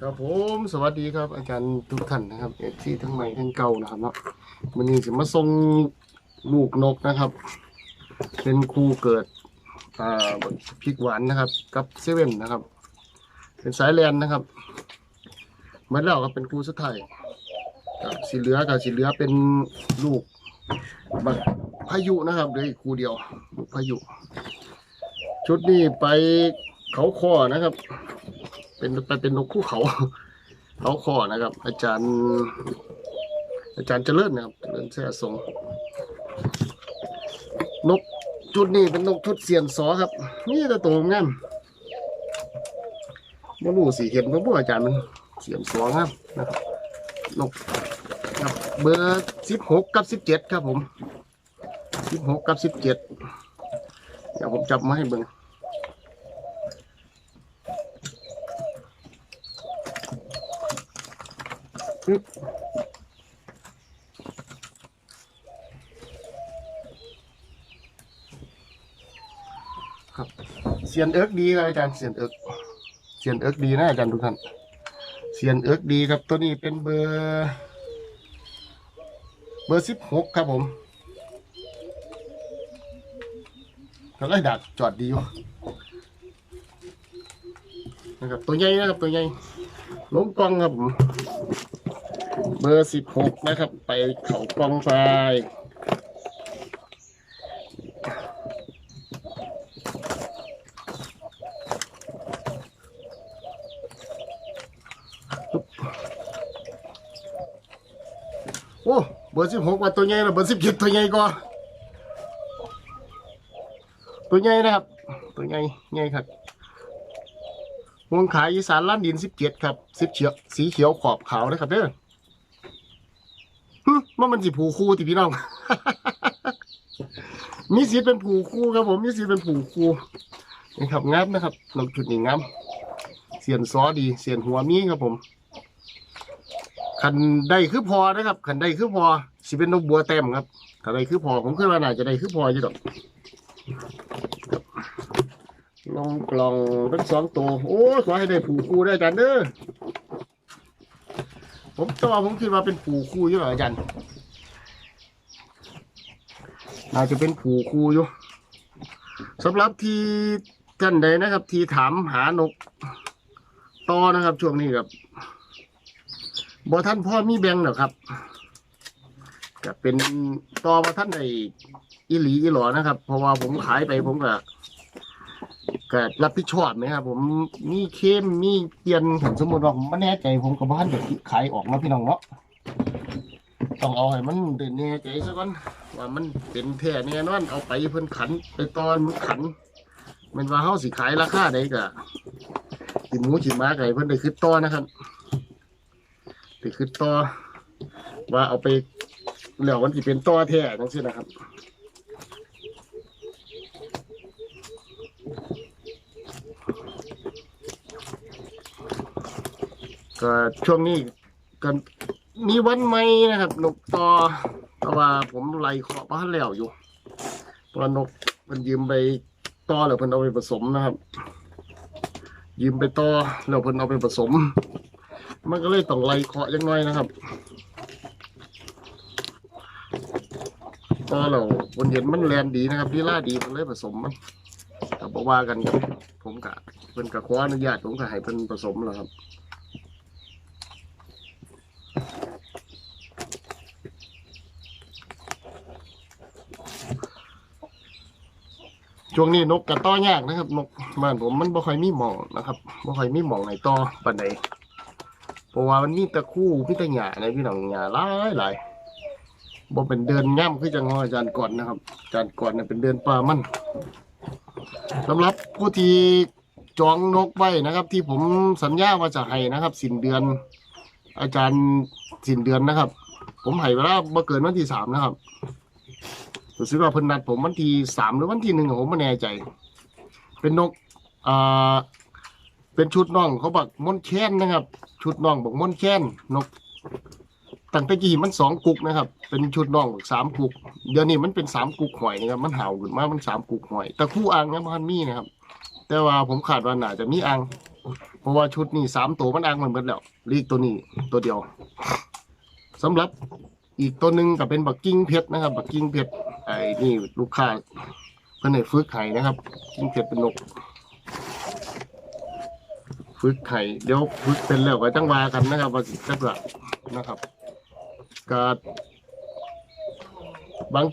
ครับผมสวัสดีครับอาจารย์ทุกท่านนะครับเอฟซีทั้งใหม่ทั้งเก่านะครับเนาะวันนี้จะมาส่งลูกนกนะครับ เป็นครูเกิดอ่าพริกหวานนะครับ กับเซเว่นนะครับ เป็นสายแลนนะครับเหมือนแล้วก็เป็นครูสุดท้ายกับสีเหลือกับสีเหลือเป็นลูกบักพายุนะครับเหลืออีกครูเดียวลูกพายุ ชุดนี้ไปเขาคอนะครับ เป็นไปเป็นนกคู่เขาเขาคอนะครับ อาจารย์ อาจารย์เจริญนะครับเจริญแซ่สงนกชุดนี้เป็นนกชุดเสียนสอครับ นี่แต่ตัวงามไม่รู้สิเห็นเพราะว่อาจารย์มันเสียนสองครับนะครับนกครับเบอร์สิบหกกับสิบเจ็ดครับผมสิบหกกับสิบเจ็ดเดี๋ยวผมจับมาให้เบิ่ง ครับเสียนเอิร์กดีครับอาจารย์เสียนเอิร์กเสียนเอิร์กดีนะอาจารย์ทุกท่านเสียนเอิร์กดีครับตัวนี้เป็นเบอร์ เบอร์สิบหกครับผมก็ไล่ดักจอดดีอยู่นะครับตัวใหญ่นะครับตัวใหญ่ล้มกล้องครับผม บอร์สิบหกนะครับ ไปเขากล้องไฟโอ้เบอร์สิบหกว่าตัวใหญ่แล้วเบอร์สิบเจ็ดตัวใหญ่กว่าตัวใหญ่นะครับ ตัวใหญ่ใหญ่ครับวงขายอีสานล้านดินสิบเจ็ดครับสิบเขียวสีเขียวขอบขาวนะครับเด้อ หึมันมันสิผูคู่ติพี่น้อง มีสีเป็นผูคู่ครับผม มีสีเป็นผูคู่นะครับงามนะครับนกจุดนี้งามเสียนซอดีเสียนหัวมีครับผมขันได้คือพอนะครับขันได้คือพอสิเป็นนกบัวเต็มครับขันได้คือพอผมคิดว่าน่าจะได้คือพออยู่ดอกครับลองกล่องทั้งสองตัวโอ้ขอให้ได้ผูคู่ได้จารย์เด้อ ผมตัวผมคิดว่าเป็นผูคู่อยู่หรออาจารย์น่าจะเป็นผูคู่อยู่สำหรับที่ท่านใดนะครับ ที่ถามหานกต่อนะครับ ช่วงนี้ครับบ่ท่านพ่อมีแบงค์หรอครับก็เป็นต่อมาท่านในอีหลีอีหลอนะครับ เพราะว่าผมขายไปผมก็ ก็รับผิดชอบไหมครับผมมีเข้มมีเปลี่ยนผมสมมติว่าผมไม่แน่ใจผมก็บ่ทันจะขายออกมาพี่น้องเนาะต้องเอาให้มันเดินแน่ใจซะก่อนว่ามันเป็นแท้แน่นอนเอาไปเพิ่นขัน ไปตอนมันขันมันว่าเฮาสิขายราคาใดก็กิหมูกินหมาไก่เพิ่นได้คิดต่อนะครับที่คือต่อว่าเอาไปแล้วมันจะเป็นต่อแท้ทั้งสิ้นนะครับ ก็ช่วงนี้ก็มีวันใหมนะครับ นกต่อแต่ว่าผมไล่เคาะบ้านแล้วอยู่เพราะนกมันยืมไปต่อแล้วเพิ่นเอาไปผสมนะครับ ยืมไปต่อแล้วเพิ่นเอาไปผสม มันก็เลยต้องไล่เคาะยังน้อยนะครับก็เราคนเห็นมันแลนดีนะครับดีล่าดีมันเลยผสมมันก็บอกว่ากันครับผมกะเพิ่นกะขออนุญาตผมก็ให้เพิ่นผสมแล้วครับ ช่วงนี้นกกระต้อยากนะครับ นกบ้านผมมันบ่ค่อยมีหมองนะครับบ่ค่อยมีหมองไหนต่อปานใดเพราะว่ามันมีตะคู่มีแตะหญ้าในพี่น้องหญ้าหลายหลายบ่เป็นเดินย่ำคือจังว่าอาจารย์ก่อนนะครับอาจารย์ก่อนเนี่ยเป็นเดินป่ามันสำหรับผู้ที่จองนกไว้นะครับ ที่ผมสัญญาว่าจะให้นะครับ สิ้นเดือน อาจารย์สิ้นเดือนนะครับ ผมให้เวลาบ่เกินวันที่สามนะครับ รู้สึกว่าเพิ่นนัดผมวันที่สามหรือวันที่หนึ่งผมไม่แน่ใจ เป็นนกอ่าเป็นชุดน้องเขาบักม่อนแค้นนะครับ ชุดน้องบักม่อนแค้นนกตั้งแต่กี้มันสองกุกนะครับ เป็นชุดน้องสามกุก เดี๋ยวนี้มันเป็นสามกุกหอยนะครับ มันเห่าขึ้นมามันสามกุกหอยแต่คู่อ่างเนี่ยมันมีนะครับ แต่ว่าผมขาดว่าน่าจะมีอ่างราะว่าชุดนี้สามตัวมันอ้างมันหมดแล้วลีกตัวนี้ตัวเดียวสำหรับ อีกตัวหนึ่งก็เป็นบักกิ้งเพชรนะครับ บักกิ้งเพชรไอ้นี่ลูกค้าเพิ่อนให้ฝึกไห้นะครับกิ้งเพชรเป็นนกฝึกไห้เดี๋ยวฝึกเป็นแล้วก็จังวากันนะครับว่าสิจักละนะครับก็บาง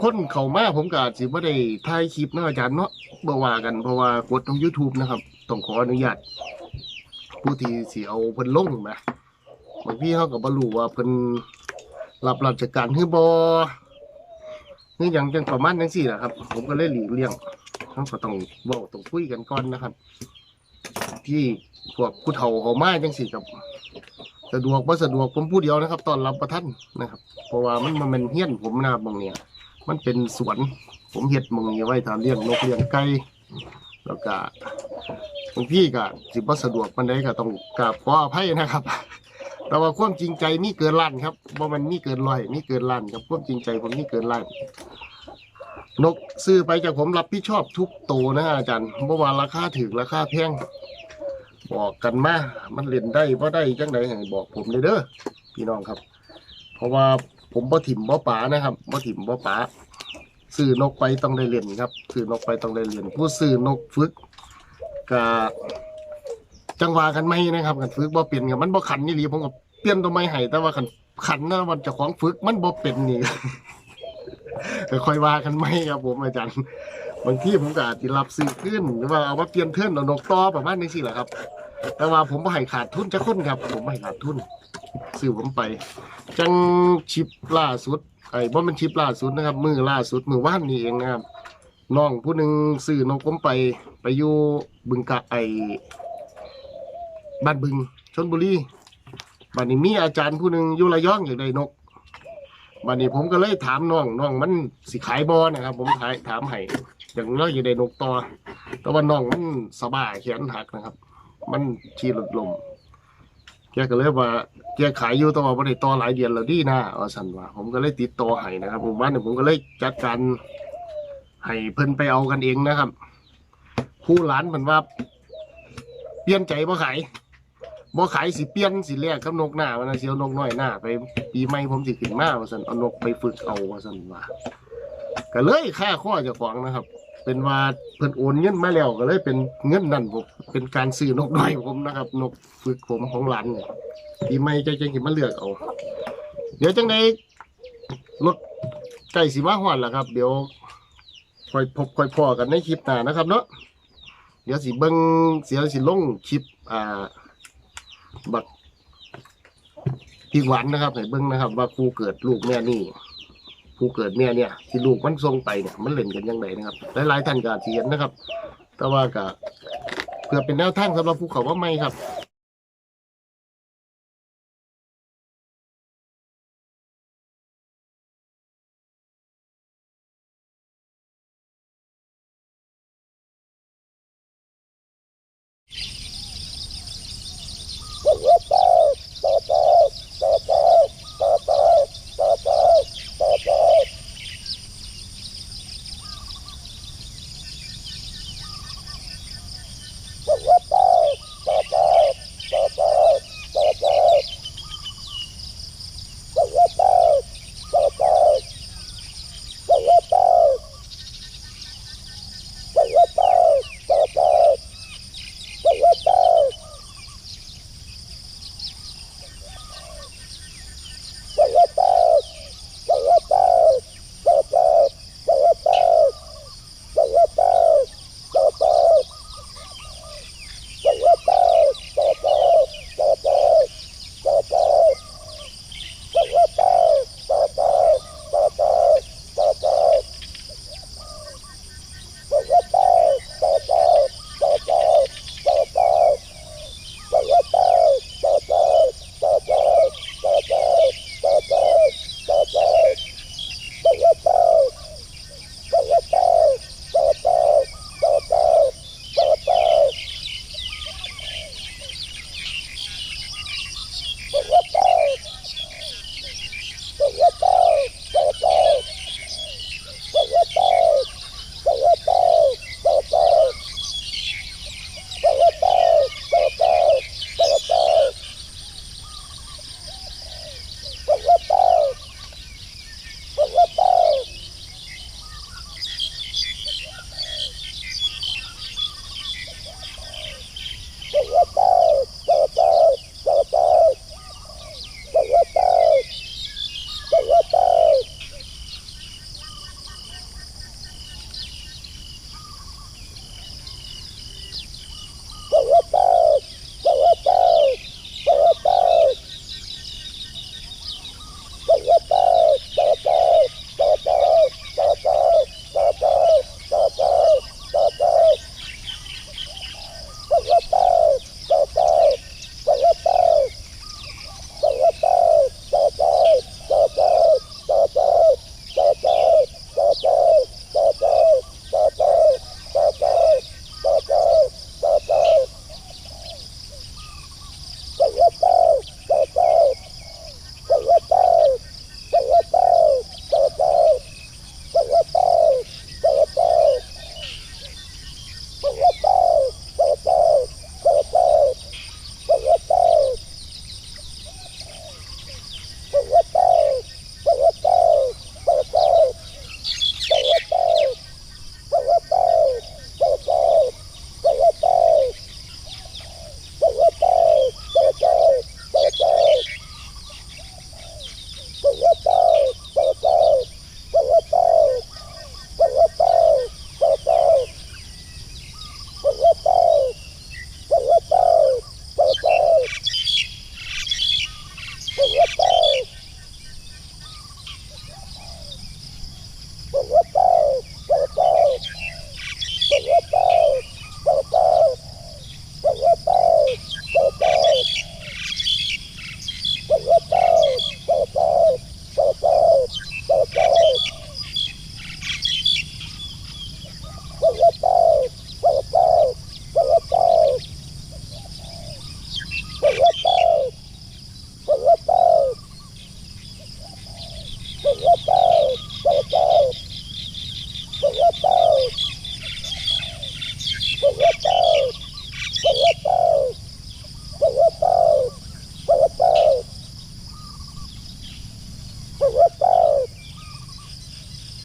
คนเข้ามาผมก็อาจสิบ่ได้ถ่ายคลิปนะอาจารย์เนาะบ่ว่ากันเพราะว่ากดทาง YouTube นะครับ ต้องขออนุญาตผู้ที่สิเอาเพิ่นลงนะบางทีเขาก็บ่รู้ว่าเพิ่น รับราชการหรือบ่นี่อยังจังประมาณจังซี่แหละครับ ผมก็เลยหลีกเลี่ยงเขาก็ต้องเว้าต้องคุยกันก่อนนะครับ ที่พวกผู้เฒ่าเขามาจังซี่กับสะดวกบ่สะดวกผมผู้เดียวนะครับ ตอนรับประท่านนะครับ เพราะว่ามันมันเป็นเฮี้ยนผมนะครับางเนี่ยมันเป็นสวน ผมเฮ็ดมองเนี้ไว้ทำเลี้ยงนกเลี้ยงไก่แล้วก็บางพี่ก็สิบ่สะดวกปานใดก็ต้องกราบขออภัยนะครับ แต่ว่าความจริงใจมีเกินล้านครับบ่มันมีเกินร้อยมีเกินล้านครับความจริงใจผมมีเกินล้านนกซื้อไปจากผมรับผิดชอบทุกโตวนะอาจารย์บ่ว่าราคาถูกราคาแพงบอกกันมา มันเล่นได้บ่ได้จังไดให้บอกผมเลยเด้อพี่น้องครับ เพราะว่าผมบ่ถิ่มบ่ป๋านะครับบ่ถิ่มบ่ป๋าซื้อนกไปต้องได้เล่นครับซื้อนกไปต้องได้เล่นผู้ซื้อนกฝึกก็ จังหวะกันไม่นะครับกันฝึกบ่เป็นกับมันบ่ขันนี่หลีผมก็เปลี่ยนตัวไม้ให้แต่ว่าขันขันนะมันเจะของฝึกมันบ่เป็นนี่ก็ค่อยว่ากันไม่ครับผมอาจารย์บางที่ผมก็อาจจะรับซื้อขึ้นหรือว่าเอามาเปลี่ยนเทิร์นเอานกต่อประมาณนี้สิแหละครับ แต่ว่าผมบ่ให้ขาดทุนจะค้นครับ ผมบ่ให้ขาดทุนซื้อผมไป จังชิปล่าสุดไอ้บ่มันชิปล่าสุดนะครับ มือล่าสุดมือว่านนี่เองนะครับน้องผู้หนึ่งซื้อนกผมไปไปอยู่บึงกะไอ บ้านบึงชนบุรีบัดนี้มีอาจารย์ผู้หนึ่งอยู่ระยองอยากได้นกบัดนี้ผมก็เลยถามน้องน้องมันสิขายบอนะครับ ผมถายถามให้อย่างเราอยากได้นกต่อแต่ว่าน้องมันสบายแขนหักนะครับ มันชีหลุดลมแกก็เลยว่าแกขายอยู่แตัวาได้ต่อหลายเดือนแล้วดีนะเอาสันว่า ผมก็เลยติดต่อให้นะครับ ผมว่าเนี่ยผมก็เลยจัดการให้เพิ่นไปเอากันเองนะครับ ผู้หลานเพิ่นว่า เปลี่ยนใจบ่ขาย บ่ขายสิเปลี่ยนสิแลกกับนกหน้ามันนะสิเอานกน้อยหน้าไปปีใหม่ผมสิขึ้นมาว่าซั่นเอานกไปฝึกเอาว่าซั่นว่าก็เลยค่าข้อเจ้าของนะครับ เป็นว่าเพิ่นโอนเงินมาแล้วก็เลยเป็นเงินนั่นผมเป็นการซื้อนกน้อยผมนะครับ นกฝึกผมของหลานเนี่ยปีใหม่ใจจังสิมาเลือกเอา เดี๋ยวจังไดรถใกล้สิมาฮอดแล้วครับ เดี๋ยวค่อยพบค่อยพอกันในคลิปหน้านะครับ เนาะเดี๋ยวสิเบิ้งเสียสิลงคลิปอ่า บักพี่หวานนะครับให้เบิ้งนะครับ ว่าครูเกิดลูกแม่นี่ครูเกิดแม่เนี่ยที่ลูกมันทรงไปเนี่ยมันเล่นกันยังไงนะครับหลายๆท่านก็อาจสิเห็นนะครับ แต่ว่าก็เพื่อเป็นแนวทางสำหรับภูเขาว่าไม่ครับ